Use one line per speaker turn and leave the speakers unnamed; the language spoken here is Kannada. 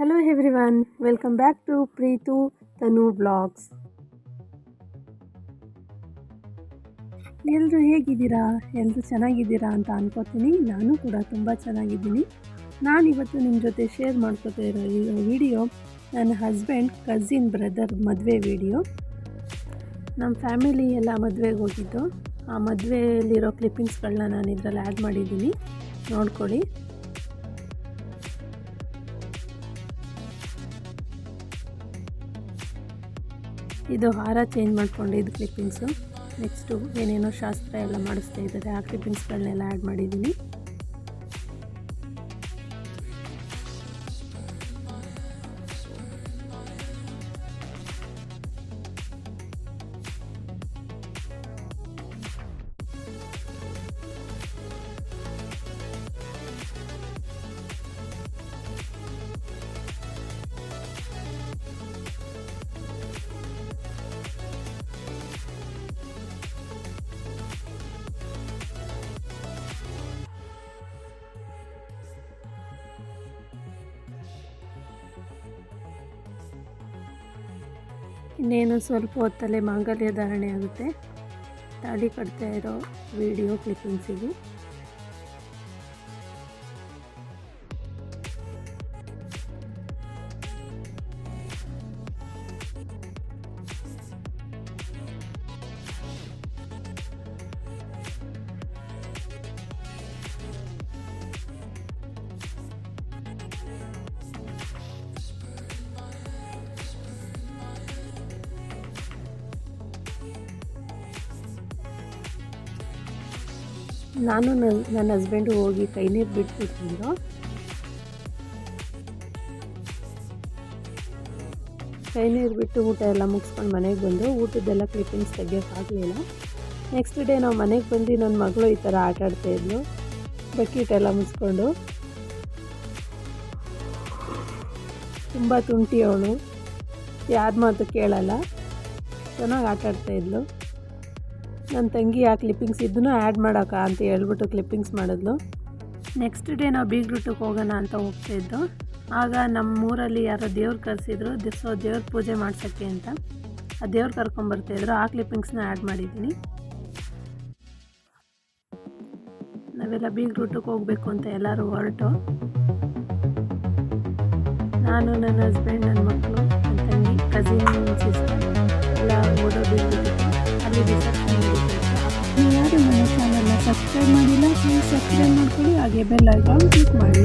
Hello everyone welcome back to Preethu Tanu vlogs ಎಲ್ಲರೂ ಹೇಗಿದ್ದೀರಾ? ಎಲ್ಲರೂ ಚೆನ್ನಾಗಿದ್ದೀರಾ ಅಂತ ಅನ್ಕೋತೀನಿ. ನಾನು ಕೂಡ ತುಂಬ ಚೆನ್ನಾಗಿದ್ದೀನಿ. ನಾನಿವತ್ತು ನಿಮ್ಮ ಜೊತೆ ಶೇರ್ ಮಾಡ್ಕೋತಾ ಇರೋ ವಿಡಿಯೋ ನನ್ನ ಹಸ್ಬೆಂಡ್ ಕಝಿನ್ ಬ್ರದರ್ ಮದುವೆ ವಿಡಿಯೋ ನಮ್ಮ ಫ್ಯಾಮಿಲಿ ಎಲ್ಲ ಮದುವೆಗೆ ಹೋಗಿದ್ದು. ಆ ಮದುವೆಯಲ್ಲಿರೋ ಕ್ಲಿಪ್ಪಿಂಗ್ಸ್ಗಳನ್ನ ನಾನು ಇದರಲ್ಲಿ ಆ್ಯಡ್ ಮಾಡಿದ್ದೀನಿ. ನೋಡ್ಕೊಳ್ಳಿ. ಇದು ಹಾರ ಚೇಂಜ್ ಮಾಡ್ಕೊಂಡಿದ್ದು ಕ್ಲಿಪ್ಪಿಂಗ್ಸು ನೆಕ್ಸ್ಟು ಏನೇನೋ ಶಾಸ್ತ್ರ ಎಲ್ಲ ಮಾಡಿಸ್ತಾ ಇದ್ದಾರೆ. ಆ ಕ್ಲಿಪ್ಪಿಂಗ್ಸ್ಗಳನ್ನೆಲ್ಲ ಆ್ಯಡ್ ಮಾಡಿದ್ದೀನಿ ಇನ್ನೇನು ಸ್ವಲ್ಪ ಹೊತ್ತಲ್ಲೇ ಮಾಂಗಲ್ಯ ಧಾರಣೆ ಆಗುತ್ತೆ. ತಾಳಿ ಕಟ್ತಾ ಇರೋ ವಿಡಿಯೋ ಕ್ಲಿಪ್ಪಿಂಗ್ಸ್ ನಾನು ನನ್ನ ಹಸ್ಬೆಂಡು ಹೋಗಿ ಕೈ ನೀರು ಬಿಟ್ಬಿಟ್ಟಿದ್ರು. ಕೈ ನೀರು ಬಿಟ್ಟು ಊಟ ಎಲ್ಲ ಮುಗಿಸ್ಕೊಂಡು ಮನೆಗೆ ಬಂದು, ಊಟದ್ದೆಲ್ಲ ಕ್ಲಿಪ್ಪಿಂಗ್ಸ್ ತೆಗಿಯೋಕ್ಕಾಗಲಿಲ್ಲ ನೆಕ್ಸ್ಟ್ ಡೇ ನಾವು ಮನೆಗೆ ಬಂದು ನನ್ನ ಮಗಳು ಈ ಥರ ಆಟ ಆಡ್ತಾಯಿದ್ಲು ಬಕೀಟ್ ಎಲ್ಲ ಮುಚ್ಕೊಂಡು ತುಂಬ ತುಂಟಿ ಅವಳು. ಯಾರ ಮಾತು ಕೇಳಲ್ಲ. ಚೆನ್ನಾಗಿ ಆಟ ಆಡ್ತಾಯಿದ್ಲು ನನ್ನ ತಂಗಿ ಆ ಕ್ಲಿಪ್ಪಿಂಗ್ಸ್ ಇದನ್ನು ಆ್ಯಡ್ ಮಾಡೋಕ್ಕ ಅಂತ ಹೇಳ್ಬಿಟ್ಟು ಕ್ಲಿಪ್ಪಿಂಗ್ಸ್ ಮಾಡಿದ್ಲು. ನೆಕ್ಸ್ಟ್ ಡೇ ನಾವು ಬೀಗ್ರೂಟಕ್ಕೆ ಹೋಗೋಣ ಅಂತ ಹೋಗ್ತಾಯಿದ್ದು ಆಗ ನಮ್ಮ ಊರಲ್ಲಿ ಯಾರೋ ದೇವ್ರು ಕರೆಸಿದ್ರು ದಿವಸ ದೇವ್ರ ಪೂಜೆ ಮಾಡ್ಸೋಕ್ಕೆ ಅಂತ. ಆ ದೇವ್ರು ಕರ್ಕೊಂಬರ್ತಾಯಿದ್ರು ಆ ಕ್ಲಿಪ್ಪಿಂಗ್ಸ್ನ ಆ್ಯಡ್ ಮಾಡಿದ್ದೀನಿ. ನಾವೆಲ್ಲ ಬೀಗ್ರೂಟಕ್ಕೆ ಹೋಗಬೇಕು ಅಂತ ಎಲ್ಲರೂ ಹೊರಟು. ನಾನು, ನನ್ನ ಹಸ್ಬೆಂಡ್ ನನ್ನ ಮಕ್ಕಳು, ನನ್ನ ತಂಗಿ ಕಸಿನ್ ಸಿಸ್ಟರ್ ಎಲ್ಲ ಓಡೋ ಅಲ್ಲಿ ರಿಸೆಪ್ಷನ್ ನೀವು ಯಾರು ನನ್ನ ಚಾನಲ್ನ ಸಬ್ಸ್ಕ್ರೈಬ್ ಮಾಡಿಲ್ಲ ಪ್ಲೀಸ್ ಸಬ್ಸ್ಕ್ರೈಬ್ ಮಾಡ್ಕೊಳ್ಳಿ, ಹಾಗೆ ಬೆಲ್ ಐಕಾನ್ ಕ್ಲಿಕ್ ಮಾಡಿ.